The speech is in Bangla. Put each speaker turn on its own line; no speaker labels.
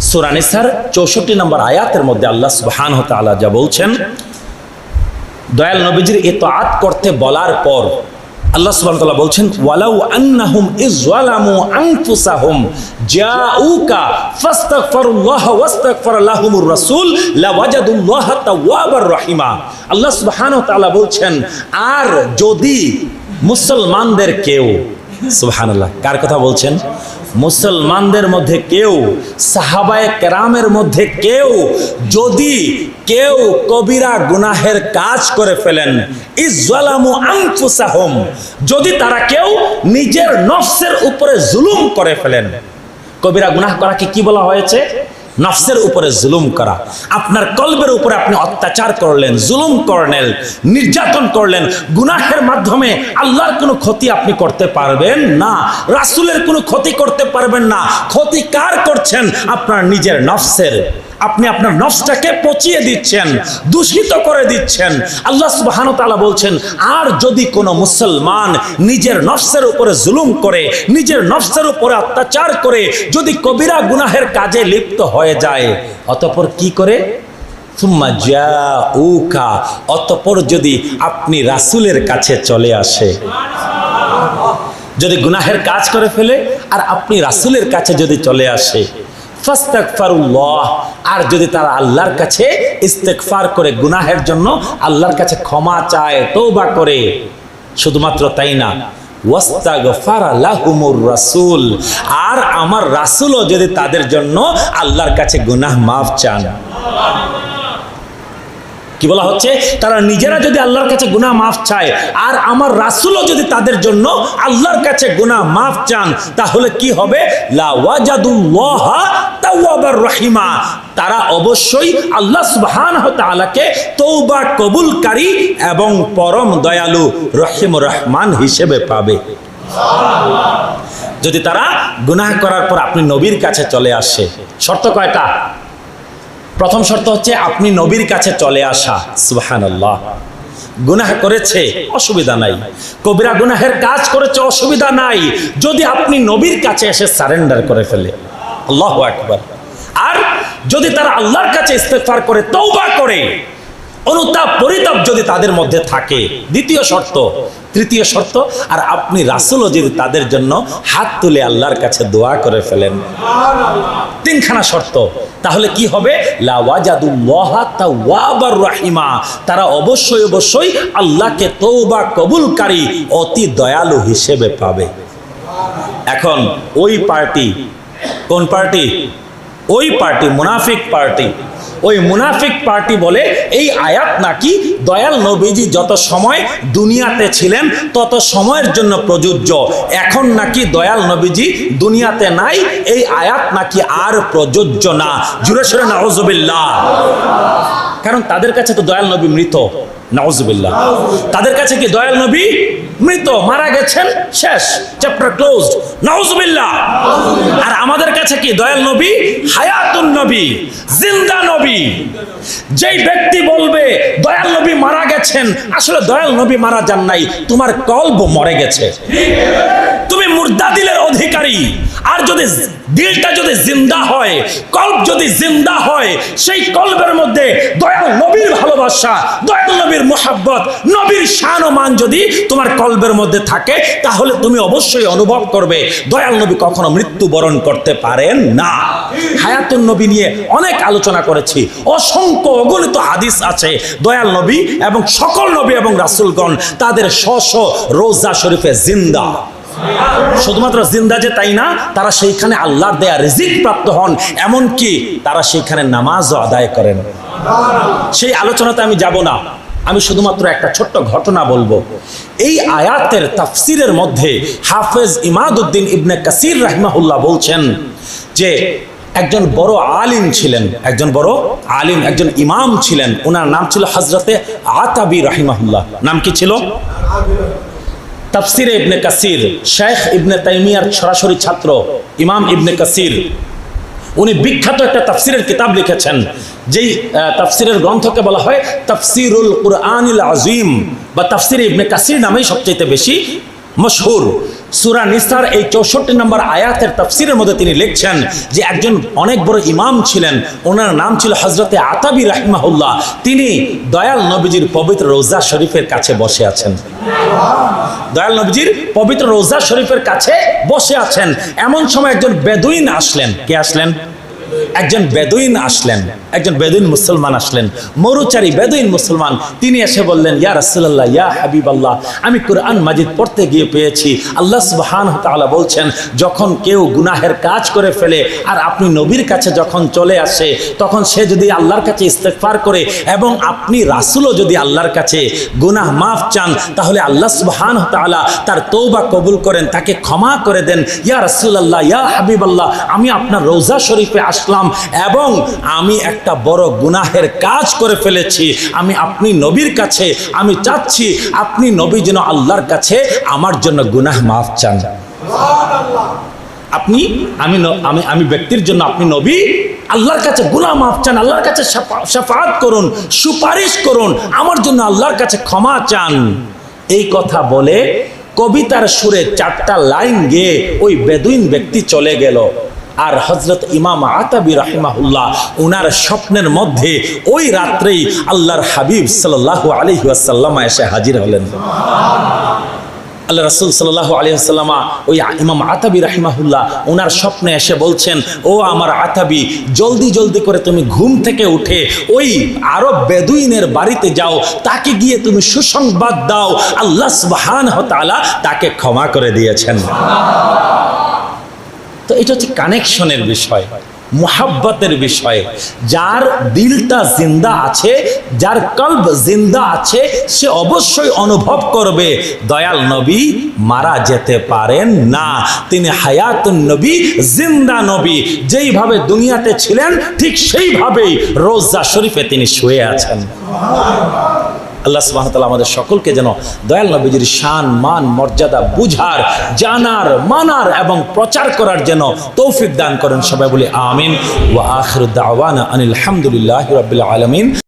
সুরানিসার চৌষট্টি নম্বর আয়াতের মধ্যে আল্লাহ সুবহান তাআলা যা বলছেন, দয়াল নবীজির ইতাআত করতে বলার পর আল্লাহ সুবহানাহু বলছেন, ওয়ালাউ আন্নাহুম ইযলামু আনফুসাহুম, জাউকা ফাস্তাগফিরুল্লাহ ওয়াস্তাগফার লাহুমুর রাসূল, লাওয়াজাদুল্লাহ তাওয়াবার রহিমা। আল্লাহ সুবহানাহু ওয়া তাআলা বলছেন, আর যদি মুসলমানদের কেউ, সুবহানাল্লাহ, কার কথা বলছেন? মুসলমানদের মধ্যে কেউ, সাহাবায় কেরামের মধ্যে কেউ, যদি কেউ কবিরা গুনাহের কাজ করে ফেলেন, ইজ্জালামু আনফুসাহুম, যদি তারা কেউ নিজের নফসের উপরে জুলুম করে ফেলেন, কবিরা গুনাহ করাকে কি বলা হয়েছে? নফসের উপরে জুলুম করা। আপনার কলবের উপরে আপনি অত্যাচার করলেন, জুলুম করলেন, নির্যাতন করলেন, গুনাহের মাধ্যমে আল্লাহর কোনো ক্ষতি আপনি করতে পারবেন না, রাসুলের কোনো ক্ষতি করতে পারবেন না। ক্ষতি কার করছেন? আপনার নিজের নফসের। আপনি আপনার নফসটাকে পচিয়ে দিচ্ছেন, দূষিত করে দিচ্ছেন। আল্লাহ সুবহানাহু ওয়া তাআলা বলছেন, আর যদি কোনো মুসলমান নিজের নফসের উপরে জুলুম করে, নিজের নফসের উপরে অত্যাচার করে, যদি কবিরা গুনাহের কাজে লিপ্ত হয়ে যায়, অতঃপর কি করে? সুম্মা জাউকা, অতঃপর যদি আপনি রাসূলের কাছে চলে আসে। যদি গুনাহের কাজ করে ফেলে, আর আপনি রাসূলের কাছে যদি চলে আসে। আর যদি তারা আল্লাহর কাছে ইস্তেকফার করে গুনাহের জন্য আল্লাহর কাছে ক্ষমা চায় তৌবা করে, শুধুমাত্র তাই না রাসূল। আর আমার রাসুলও যদি তাদের জন্য আল্লাহর কাছে গুনাহ মাফ চান। কি বলা হচ্ছে? তারা নিজেরা যদি আল্লাহর কাছে গুনাহ মাফ চায়, আর আমার রাসূলও যদি তাদের জন্য আল্লাহর কাছে গুনাহ মাফ চান, তাহলে কি হবে? রহিমা। তারা অবশ্যই আল্লাহ সুবহানাহু ওয়া তাআলাকে তওবা কবুলকারী এবং পরম দয়ালু রহিম রহমান হিসেবে পাবে। যদি তারা গুনাহ করার পর আপনি নবীর কাছে চলে আসে, শর্ত কয়টা? প্রথম শর্ত হচ্ছে আপনি নবীর কাছে চলে আসা। আল্লাহ গুনাহ করেছে, অসুবিধা নাই। কবিরা গুনাহের কাজ করেছে, অসুবিধা নাই। যদি আপনি নবীর কাছে এসে সারেন্ডার করে ফেলে। আল্লাহ আকবার। আর যদি তারা আল্লাহর কাছে ইস্তেফার করে তৌবা করে, অনুতাপ, পরিতাপ যদি তাদের মধ্যে থাকে, দ্বিতীয় শর্ত, তৃতীয় শর্ত, আর আপনি রাসুলও যদি তাদের জন্য হাত তুলে আল্লাহর কাছে দোয়া করে ফেলেন। তিনখানা শর্ত। তাহলে কি হবে? রাহিমা। তারা অবশ্যই অবশ্যই আল্লাহকে তৌবা কবুলকারী, অতি দয়ালু হিসেবে পাবে। এখন ওই পার্টি, কোন পার্টি? ওই পার্টি, মুনাফিক পার্টি। ওই মুনাফিক পার্টি বলে এই আয়াত নাকি দয়াল নবীজি যত সময় দুনিয়াতে ছিলেন, তত সময়ের জন্য প্রযোজ্য। এখন নাকি দয়াল নবীজি দুনিয়াতে নাই, এই আয়াত নাকি আর প্রযোজ্য না। জুড়ে সরে নাউজুবিল্লাহ। কারণ তাদের কাছে তো দয়াল নবী মৃত। নাউজুবিল্লাহ। তাদের কাছে কি দয়াল নবী মৃত, মারা গেছেন, শেষ চ্যাপ্টার ক্লোজ নাউজুবিল্লাহ। আর আমাদের কাছে কি? দয়াল নবী, হায়াতুন নবী, জিন্দা নবী। যেই ব্যক্তি বলবে, দয়াল নবী মারা গেছেন আসলে দয়াল নবী মারা যান নাই, তোমার কল্প মরে গেছে। তুমি মুর্দা অধিকারী। আর যদি দিলটা যদি জিন্দা হয়, কল্প যদি জিন্দা হয়, সেই কল্পের মধ্যে দয়াল নবীর ভালোবাসা, দয়াল নবীর মোহাব্বত, নবীর শান ও মান যদি তোমার কল্পের মধ্যে থাকে, তাহলে তুমি অবশ্যই অনুভব করবে, দয়াল নবী কখনো মৃত্যুবরণ করতে পারেন না। হায়াতুন নবী নিয়ে অনেক আলোচনা করেছি। অসংখ্য অগণিত হাদিস আছে। দয়াল নবী এবং সকল নবী এবং রাসূলগণ তাদের স্ব রোজা শরীফে জিন্দা। শুধুমাত্র জিন্দা যে তাই না, তারা সেইখানে আল্লাহর দেয়া রিজিক প্রাপ্ত হন, এমনকি তারা সেইখানে নামাজও আদায় করেন। সেই আলোচনাতে আমি যাব না। আমি শুধুমাত্র একটা ছোট্ট ঘটনা বলব। এই আয়াতের তাফসিরের মধ্যে হাফেজ ইমাদউদ্দিন ইবনে কাসির রাহমাহুল্লাহ বলছেন যে, একজন বড় আলিম ছিলেন, একজন বড় আলিম, একজন ইমাম ছিলেন। ওনার নাম ছিল হজরতে আতাবি রাহিমাহুল্লাহ। নাম কি ছিল? তাফসিরে ইবনে কাসির শেখ ইবনে তাইমিয়ার সরাসরি ছাত্র, ইমাম ইবনে কাসির। উনি বিখ্যাত একটা তাফসিরের কিতাব লিখেছেন, যেই তাফসিরের গ্রন্থকে বলা হয় তাফসিরুল কুরআনিল আজিম বা তাফসির ইবনে কাসির নামেই সবচেয়ে বেশি মশহুর। সুরা নিসার এই চৌষট্টি নম্বর আয়াতের তাফসিরের মধ্যে তিনি লিখছেন যে একজন অনেক বড় ইমাম ছিলেন, ওনার নাম ছিল হজরতে আতাবি রাহিমাহুল্লাহ। তিনি দয়াল নবীজির পবিত্র রোজা শরীফের কাছে বসে আছেন। দয়াল নবীজির পবিত্র রোজা শরীফের কাছে বসে আছেন। এমন সময় একজন বেদুইন আসলেন। কে আসলেন? একজন বেদুইন আসলেন, একজন বেদুইন মুসলমান আসলেন, মরুচারী বেদুইন মুসলমান। তিনি এসে বললেন, ইয়া রাসূলুল্লাহ, ইয়া হাবিব আল্লাহ আমি কোরআন মাজিদ পড়তে গিয়ে পেয়েছি। আল্লাহ সুবহানাহু ওয়া তাআলা বলছেন, যখন কেউ গুনাহের কাজ করে ফেলে আর আপনি নবীর কাছে যখন চলে আসে, তখন সে যদি আল্লাহর কাছে ইস্তেগফার করে এবং আপনি রাসূলও যদি আল্লাহর কাছে গুনাহ মাফ চান, তাহলে আল্লাহ সুবহানাহু ওয়া তাআলা তার তৌবা কবুল করেন, তাকে ক্ষমা করে দেন। ইয়া রাসূলুল্লাহ, ইয়া হাবিব আল্লাহ আমি আপনার রোজা শরীফে আসলাম এবং আমি একটা বড় গুনাহের কাজ করে ফেলেছি। আমি আপনি নবীর কাছে, আমি চাচ্ছি আপনি নবী যেন আল্লাহর কাছে আমার জন্য গুনাহ মাফ চান। আপনি, আমি আমি আমি ব্যক্তির জন্য আপনি নবী, আল্লাহর কাছে গুনাহ মাফ চান, আল্লাহর কাছে সাফাত করুন, সুপারিশ করুন, আমার জন্য আল্লাহর কাছে ক্ষমা চান। এই কথা বলে কবিতার সুরে চারটা লাইন গেয়ে ওই বেদুইন ব্যক্তি চলে গেল। আর হজরত ইমাম আতাবি রাহিমাহুল্লাহ ওনার স্বপ্নের মধ্যে ওই রাত্রেই আল্লাহর হাবিব সাল্লাহ আলহি আসাল্লামা এসে হাজির হলেন। আল্লাহ রসুল সাল্লাহ আলিয়াল্লামা ওই ইমাম আতাবি রাহিমাহুল্লাহ ওনার স্বপ্নে এসে বলছেন, ও আমার আতাবি, জলদি জলদি করে তুমি ঘুম থেকে উঠে ওই আরব বেদুইনের বাড়িতে যাও, তাকে গিয়ে তুমি সুসংবাদ দাও। আল্লাহ সুবহান হতালা তাকে ক্ষমা করে দিয়েছেন। তো এটা হচ্ছে কানেকশনের বিষয়, মোহাব্বতের বিষয়। যার দিলটা জিন্দা আছে, যার কল্প জিন্দা আছে, সে অবশ্যই অনুভব করবে, দয়াল নবী মারা যেতে পারেন না। তিনি হায়াতুন নবী, জিন্দা নবী। যেইভাবে দুনিয়াতে ছিলেন, ঠিক সেইভাবেই রোজা শরীফে তিনি শুয়ে আছেন। আল্লাহ সুবাহতাল আমাদের সকলকে যেন দয়াল নবীজির শান, মান, মর্যাদা, বুঝার, জানার, মানার এবং প্রচার করার যেন তৌফিক দান করেন সবাই বলি আমিন। ওয়া আখর দাওয়ানা আনিল হামদুলিল্লাহ রবিল আলামিন।